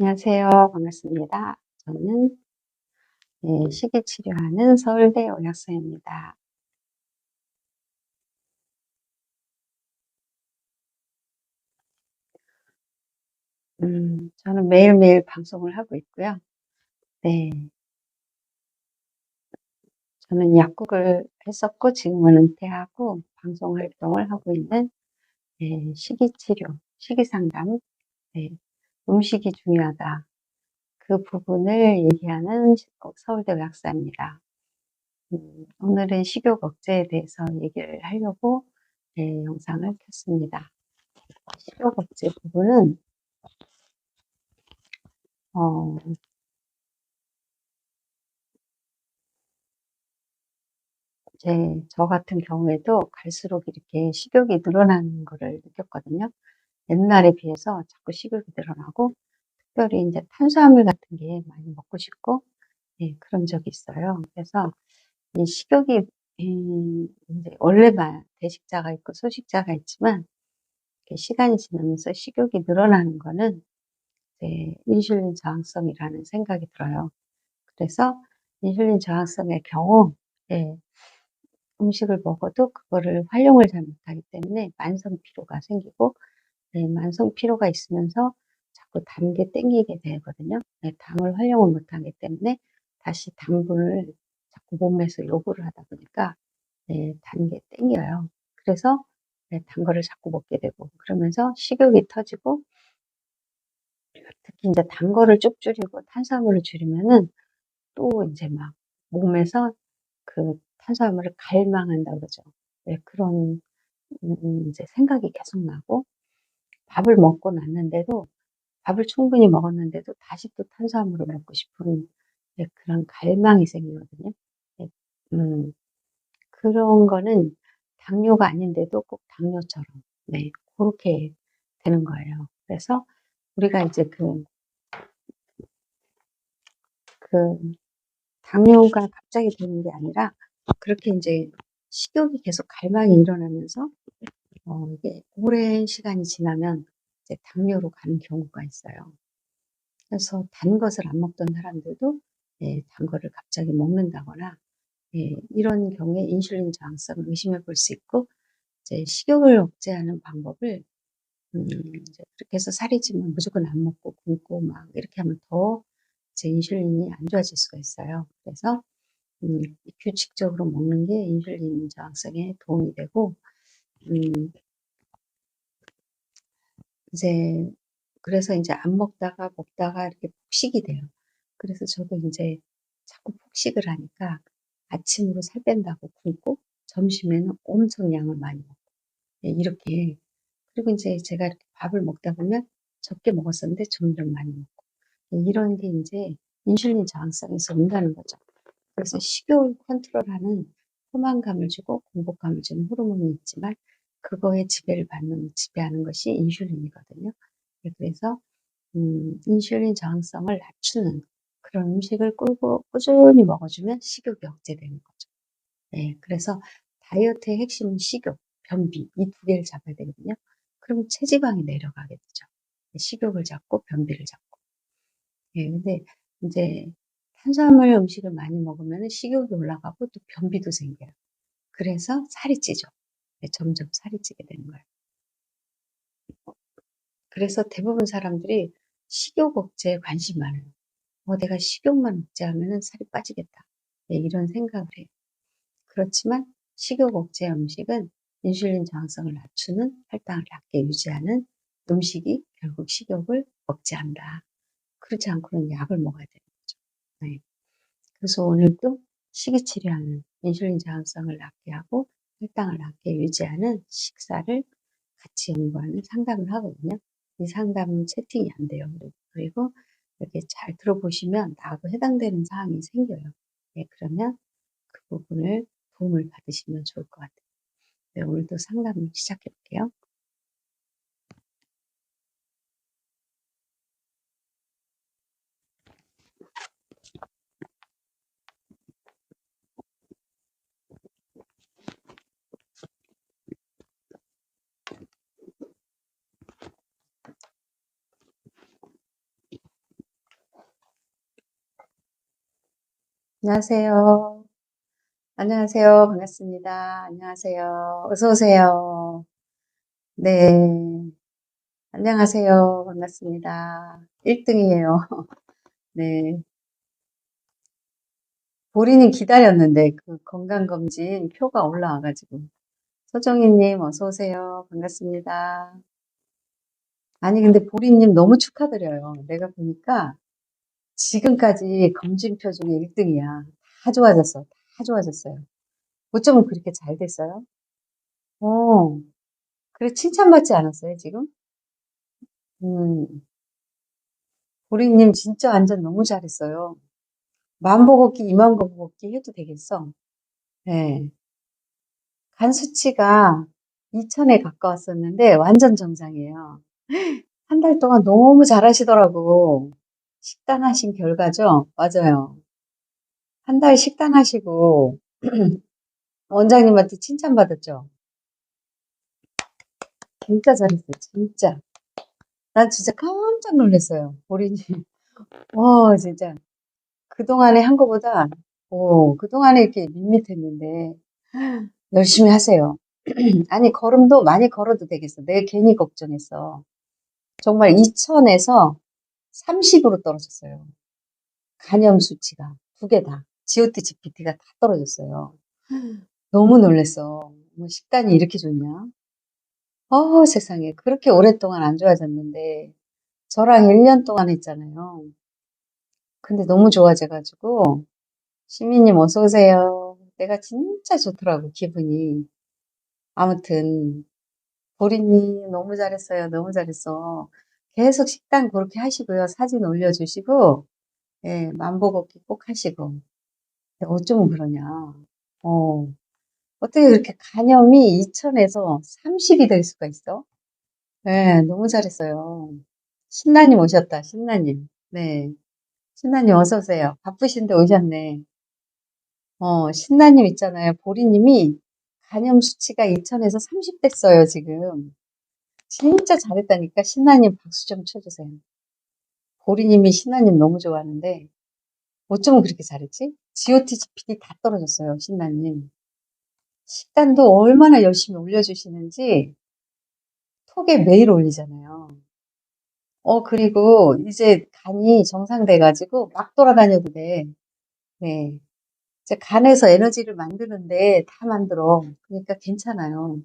안녕하세요. 반갑습니다. 저는 예, 시계 치료하는 서울대 의학사입니다. 음, 저는 매일매일 방송을 하고 있고요. 네, 저는 약국을 했었고 지금은 은퇴하고 방송 활동을 하고 있는 예, 식이치료, 식이상담, 네, 음식이 중요하다. 그 부분을 얘기하는 서울대 의학사입니다. 음, 오늘은 식욕 억제에 대해서 얘기를 하려고 예, 영상을 켰습니다. 식욕 억제 부분은 어, 이제 저 같은 경우에도 갈수록 이렇게 식욕이 늘어나는 거를 느꼈거든요. 옛날에 비해서 자꾸 식욕이 늘어나고 특별히 이제 탄수화물 같은 게 많이 먹고 싶고 예, 그런 적이 있어요. 그래서 이 식욕이 이, 이제 원래만 대식자가 있고 소식자가 있지만 시간이 지나면서 식욕이 늘어나는 거는 이제 인슐린 저항성이라는 생각이 들어요. 그래서 인슐린 저항성의 경우 예, 음식을 먹어도 그거를 활용을 잘 못하기 때문에 만성 피로가 생기고 네, 만성 피로가 있으면서 자꾸 단게 땡기게 되거든요. 네, 당을 활용을 못하기 때문에 다시 당분을 자꾸 몸에서 요구를 하다 보니까 네, 단게 땡겨요. 그래서 네, 단 거를 자꾸 먹게 되고 그러면서 식욕이 터지고 특히 이제 단 거를 쭉 줄이고 탄수화물을 줄이면은 또 이제 막 몸에서 그 탄수화물을 갈망한다 그러죠. 네, 그런 음, 이제 생각이 계속 나고 밥을 먹고 났는데도 밥을 충분히 먹었는데도 다시 또 탄수화물을 먹고 싶은 네, 그런 갈망이 생기거든요. 네, 음, 그런 거는 당뇨가 아닌데도 꼭 당뇨처럼 네, 그렇게 되는 거예요. 그래서 우리가 이제 그, 그 당뇨가 갑자기 되는 게 아니라 그렇게 이제 식욕이 계속 갈망이 일어나면서 어, 이게 오랜 시간이 지나면 이제 당뇨로 가는 경우가 있어요. 그래서 단 것을 안 먹던 사람들도 예, 단 거를 갑자기 먹는다거나 예, 이런 경우에 인슐린 저항성을 의심해 볼 수 있고 이제 식욕을 억제하는 방법을 음, 이제 그렇게 해서 살이 찌면 무조건 안 먹고 굶고 막 이렇게 하면 더 이제 인슐린이 안 좋아질 수가 있어요. 그래서 음, 규칙적으로 먹는 게 인슐린 저항성에 도움이 되고 음, 이제 그래서 이제 안 먹다가 먹다가 이렇게 폭식이 돼요. 그래서 저도 이제 자꾸 폭식을 하니까 아침으로 살 뺀다고 굶고 점심에는 엄청 양을 많이 먹고 네, 이렇게 그리고 이제 제가 이렇게 밥을 먹다 보면 적게 먹었었는데 점점 많이 먹고 네, 이런 게 이제 인슐린 저항성에서 온다는 거죠. 그래서 식욕을 컨트롤하는 포만감을 주고 공복감을 주는 호르몬이 있지만 그거에 지배를 받는 지배하는 것이 인슐린이거든요. 네, 그래서 음, 인슐린 저항성을 낮추는 그런 음식을 꿀고 꾸준히 먹어주면 식욕이 억제되는 거죠. 네, 그래서 다이어트의 핵심은 식욕, 변비 이 두 개를 잡아야 되거든요. 그럼 체지방이 내려가게 되죠. 식욕을 잡고 변비를 잡고. 예, 근데 이제 탄수화물 음식을 많이 먹으면 식욕이 올라가고 또 변비도 생겨요. 그래서 살이 찌죠. 네, 점점 살이 찌게 되는 거예요. 그래서 대부분 사람들이 식욕 억제에 관심 많아요. 어, 내가 식욕만 억제하면 살이 빠지겠다. 네, 이런 생각을 해요. 그렇지만 식욕 억제 음식은 인슐린 저항성을 낮추는 혈당을 낮게 유지하는 음식이 결국 식욕을 억제한다. 그렇지 않고는 약을 먹어야 거죠. 네. 그래서 오늘도 식이치료하는 인슐린 저항성을 낮게 하고 혈당을 낮게 유지하는 식사를 같이 연구하는 상담을 하거든요. 이 상담은 채팅이 안 돼요. 그리고 이렇게 잘 들어보시면 나하고 해당되는 사항이 생겨요. 네, 그러면 그 부분을 도움을 받으시면 좋을 것 같아요. 네, 오늘도 상담을 시작해 볼게요. 안녕하세요. 안녕하세요. 반갑습니다. 안녕하세요. 어서 오세요. 네. 안녕하세요. 반갑습니다. 1등이에요. 네. 보리님 기다렸는데 그 건강검진 표가 올라와가지고. 서정희님 어서 오세요. 반갑습니다. 아니 근데 보리님 너무 축하드려요. 내가 보니까 지금까지 검진표 중에 1등이야. 다 좋아졌어. 다 좋아졌어요. 어쩌면 그렇게 잘 됐어요? 어, 그래 칭찬받지 않았어요, 지금? 음, 보리님 진짜 완전 너무 잘했어요. 만보 걷기, 이만 보 걷기 해도 되겠어. 네. 간 수치가 2000에 가까웠었는데 완전 정상이에요. 한 달 동안 너무 잘하시더라고. 식단하신 결과죠? 맞아요. 한 달 식단하시고 원장님한테 칭찬받았죠? 진짜 잘했어요. 진짜. 난 진짜 깜짝 놀랐어요. 보리님. 와, 진짜. 그동안에 한 거보다, 오, 그동안에 이렇게 밋밋했는데, 열심히 하세요. 아니, 걸음도 많이 걸어도 되겠어. 내 괜히 걱정했어. 정말 2000에서 30으로 떨어졌어요. 간염 수치가. 두 개 다. GOT, GPT가 다 떨어졌어요. 너무 놀랬어. 뭐 식단이 이렇게 좋냐? 어, 세상에. 그렇게 오랫동안 안 좋아졌는데, 저랑 1년 동안 했잖아요. 근데 너무 좋아져가지고, 시민님 어서 오세요. 내가 진짜 좋더라고, 기분이. 아무튼, 보리님 너무 잘했어요. 너무 잘했어. 계속 식단 그렇게 하시고요. 사진 올려주시고, 예, 만보 걷기 꼭 하시고. 어쩌면 그러냐. 어, 어떻게 그렇게 간염이 2000에서 30이 될 수가 있어? 네, 너무 잘했어요. 신나님 오셨다, 신나님. 네, 신나님 어서 오세요. 바쁘신데 오셨네. 어, 신나님 있잖아요. 보리님이 간염 수치가 2000에서 30 됐어요, 지금. 진짜 잘했다니까 신나님 박수 좀 쳐주세요. 보리님이 신나님 너무 좋아하는데 어쩌면 그렇게 잘했지? GOT, GPT 다 떨어졌어요, 신나님. 식단도 얼마나 열심히 올려주시는지 톡에 매일 올리잖아요. 어, 그리고 이제 간이 정상돼가지고 막 돌아다녀도 돼. 네. 이제 간에서 에너지를 만드는데 다 만들어. 그러니까 괜찮아요.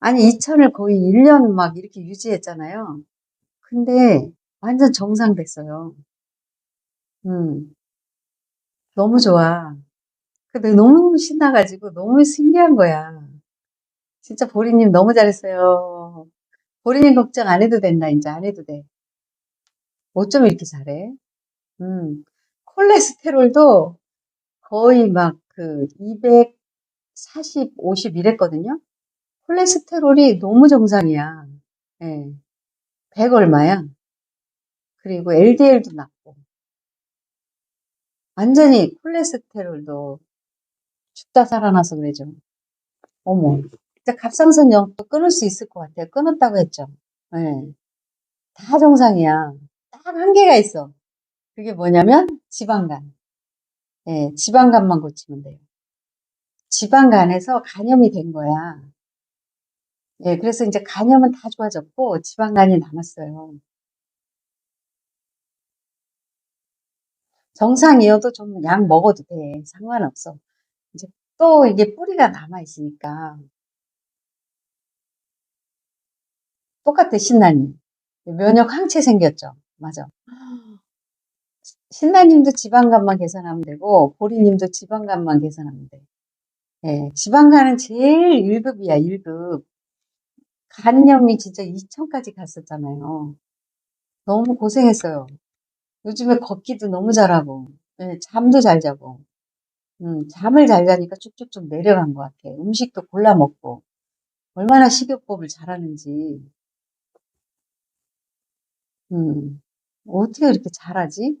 아니, 2000을 거의 1년 막 이렇게 유지했잖아요. 근데 완전 정상됐어요. 음, 너무 좋아. 근데 너무 신나가지고 너무 신기한 거야. 진짜 보리님 너무 잘했어요. 보리님 걱정 안 해도 된다, 이제 안 해도 돼. 어쩜 이렇게 잘해? 음, 콜레스테롤도 거의 막 그 240, 50 이랬거든요. 콜레스테롤이 너무 정상이야. 예. 100 얼마야? 그리고 LDL도 낮고. 완전히 콜레스테롤도 죽다 살아나서 그래죠. 어머. 진짜 갑상선염도 끊을 수 있을 것 같아요. 끊었다고 했죠. 예. 다 정상이야. 딱 한계가 있어. 그게 뭐냐면 지방간. 예, 지방간만 고치면 돼요. 지방간에서 간염이 된 거야. 예, 그래서 이제 간염은 다 좋아졌고 지방간이 남았어요. 정상이어도 좀 약 먹어도 돼. 상관없어. 이제 또 이게 뿌리가 남아 있으니까 똑같아 신나님. 면역 항체 생겼죠. 맞아. 신나님도 지방간만 계산하면 되고 보리님도 지방간만 계산하면 돼. 예, 지방간은 제일 1급이야 1급. 간염이 진짜 2천까지 갔었잖아요. 너무 고생했어요. 요즘에 걷기도 너무 잘하고, 예, 잠도 잘 자고, 음, 잠을 잘 자니까 쭉쭉쭉 내려간 것 같아. 음식도 골라 먹고, 얼마나 식이요법을 잘하는지, 음, 어떻게 그렇게 잘하지?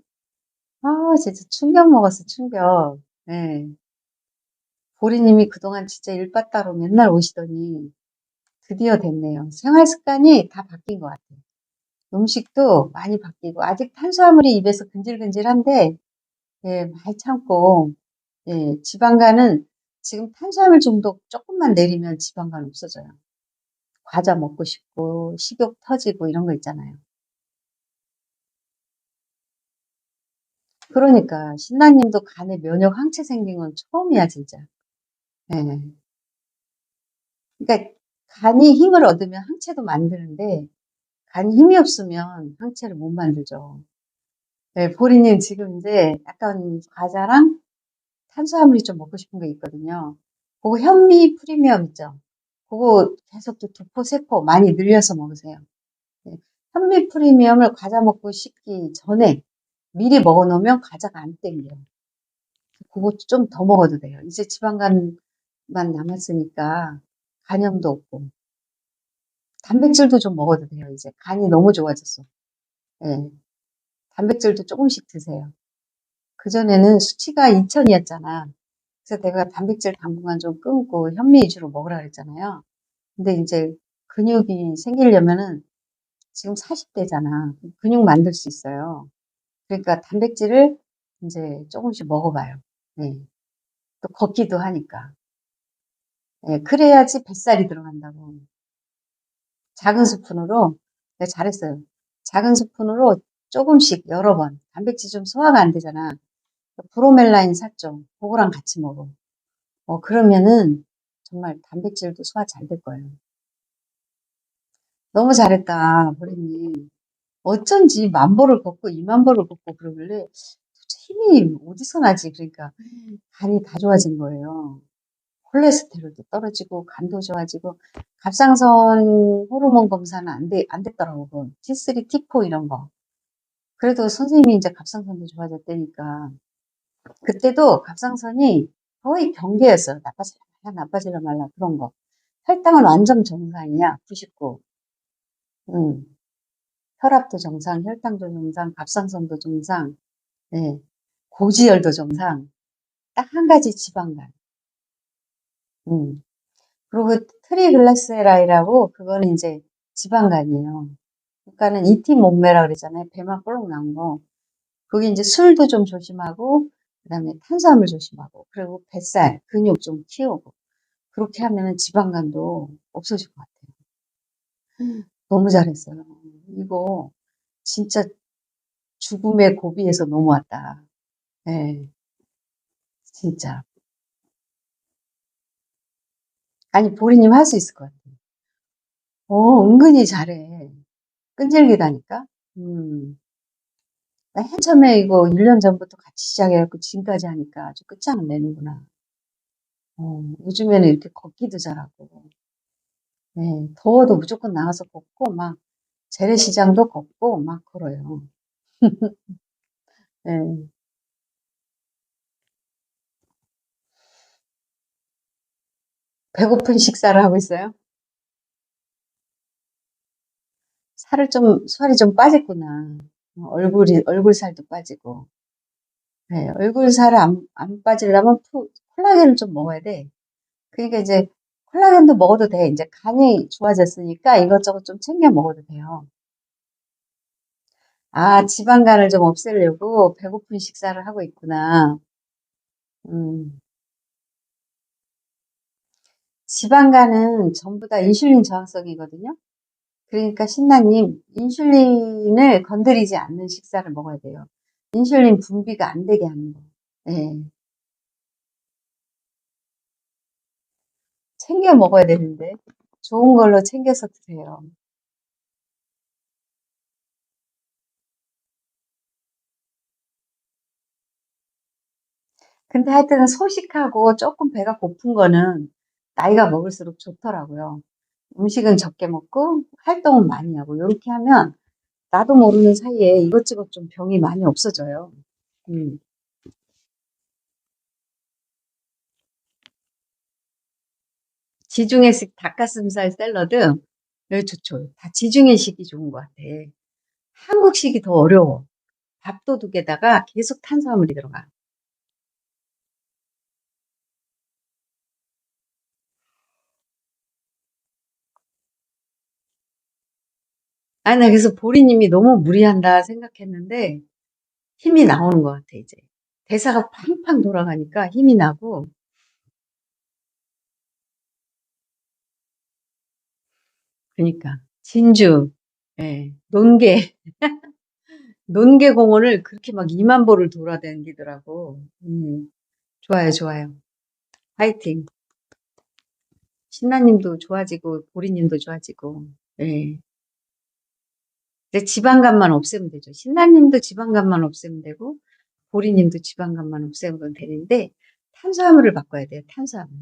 아, 진짜 충격 먹었어, 충격. 예. 보리님이 그동안 진짜 일바따로 맨날 오시더니 드디어 됐네요. 생활 습관이 다 바뀐 것 같아요. 음식도 많이 바뀌고, 아직 탄수화물이 입에서 근질근질한데, 예, 많이 참고, 예, 지방간은 지금 탄수화물 중독 조금만 내리면 지방간 없어져요. 과자 먹고 싶고, 식욕 터지고 이런 거 있잖아요. 그러니까 신나님도 간에 면역 항체 생긴 건 처음이야 진짜. 예. 그러니까 간이 힘을 얻으면 항체도 만드는데 간이 힘이 없으면 항체를 못 만들죠. 네, 보리님 지금 이제 약간 과자랑 탄수화물이 좀 먹고 싶은 게 있거든요. 그거 현미 프리미엄 있죠? 그거 계속 또 두 포, 세포 많이 늘려서 먹으세요. 네, 현미 프리미엄을 과자 먹고 싶기 전에 미리 먹어놓으면 과자가 안 땡겨요. 그거 좀 더 먹어도 돼요. 이제 지방간만 남았으니까 간염도 없고 단백질도 좀 먹어도 돼요. 이제 간이 너무 좋아졌어. 예, 단백질도 조금씩 드세요. 그전에는 수치가 2000이었잖아. 그래서 내가 단백질 당분간 좀 끊고 현미 위주로 먹으라 그랬잖아요. 근데 이제 근육이 생기려면은 지금 40대잖아. 근육 만들 수 있어요. 그러니까 단백질을 이제 조금씩 먹어봐요. 네. 또 걷기도 하니까. 예, 그래야지 뱃살이 들어간다고. 작은 스푼으로, 내가 잘했어요. 작은 스푼으로 조금씩 여러 번. 단백질 좀 소화가 안 되잖아. 브로멜라인 샀죠. 그거랑 같이 먹어. 어, 그러면은 정말 단백질도 소화 잘 될 거예요. 너무 잘했다, 보리님. 어쩐지 만보를 걷고 이만보를 걷고 그러길래 도대체 힘이 어디서 나지? 그러니까 간이 다 좋아진 거예요. 콜레스테롤도 떨어지고 간도 좋아지고 갑상선 호르몬 검사는 안, 돼, 안 됐더라고. 그 T3, T4 이런 거. 그래도 선생님이 이제 갑상선도 좋아졌다니까 그때도 갑상선이 거의 경계였어요. 나빠질라 말라, 나빠질라 말라 그런 거. 혈당은 완전 정상이야. 99. 음. 혈압도 정상, 혈당도 정상, 갑상선도 정상, 네. 고지혈도 정상. 딱 한 가지 지방간. 음. 그리고 트리글라세라이라고 그거는 이제 지방간이에요. 그러니까는 이티 몸매라 그러잖아요. 배만 볼록 나온 거. 그게 이제 술도 좀 조심하고 그다음에 탄수화물 조심하고 그리고 뱃살, 근육 좀 키우고 그렇게 하면은 지방간도 없어질 것 같아요. 너무 잘했어요. 이거 진짜 죽음의 고비에서 넘어왔다. 네, 진짜. 아니 보리님 할 수 있을 것 같아요. 어, 은근히 잘해. 끈질기다니까. 음. 나맨 처음에 이거 1년 전부터 같이 시작해갖고 지금까지 하니까 아주 끝장을 내는구나. 어, 요즘에는 이렇게 걷기도 잘하고, 네, 더워도 무조건 나가서 걷고, 막, 재래시장도 걷고, 막 걸어요. 네. 배고픈 식사를 하고 있어요? 살을 좀, 살이 좀 빠졌구나. 어, 얼굴이, 얼굴 살도 빠지고. 네, 얼굴 살을 안, 안 빠지려면 푸- 콜라겐을 좀 먹어야 돼. 그러니까 이제 콜라겐도 먹어도 돼. 이제 간이 좋아졌으니까 이것저것 좀 챙겨 먹어도 돼요. 아, 지방간을 좀 없애려고 배고픈 식사를 하고 있구나. 음, 지방간은 전부 다 인슐린 저항성이거든요. 그러니까 신나님, 인슐린을 건드리지 않는 식사를 먹어야 돼요. 인슐린 분비가 안 되게 하는 거. 네. 챙겨 먹어야 되는데 좋은 걸로 챙겨서 드세요. 근데 하여튼 소식하고 조금 배가 고픈 거는 나이가 먹을수록 좋더라고요. 음식은 적게 먹고 활동은 많이 하고 이렇게 하면 나도 모르는 사이에 이것저것 좀 병이 많이 없어져요. 음. 지중해식 닭가슴살 샐러드 네, 좋죠. 다 지중해식이 좋은 것 같아. 한국식이 더 어려워. 밥도둑에다가 계속 탄수화물이 들어가. 아, 나 그래서 보리님이 너무 무리한다 생각했는데 힘이 나오는 것 같아, 이제. 대사가 팡팡 돌아가니까 힘이 나고 그러니까 진주 예, 논계 논계 공원을 그렇게 막 2만 보를 돌아다니더라고. 음, 좋아요, 좋아요. 화이팅. 신나님도 좋아지고 보리님도 좋아지고. 예. 이제 지방간만 없애면 되죠. 신나님도 지방간만 없애면 되고 보리님도 지방간만 없애면 되는데 탄수화물을 바꿔야 돼요. 탄수화물.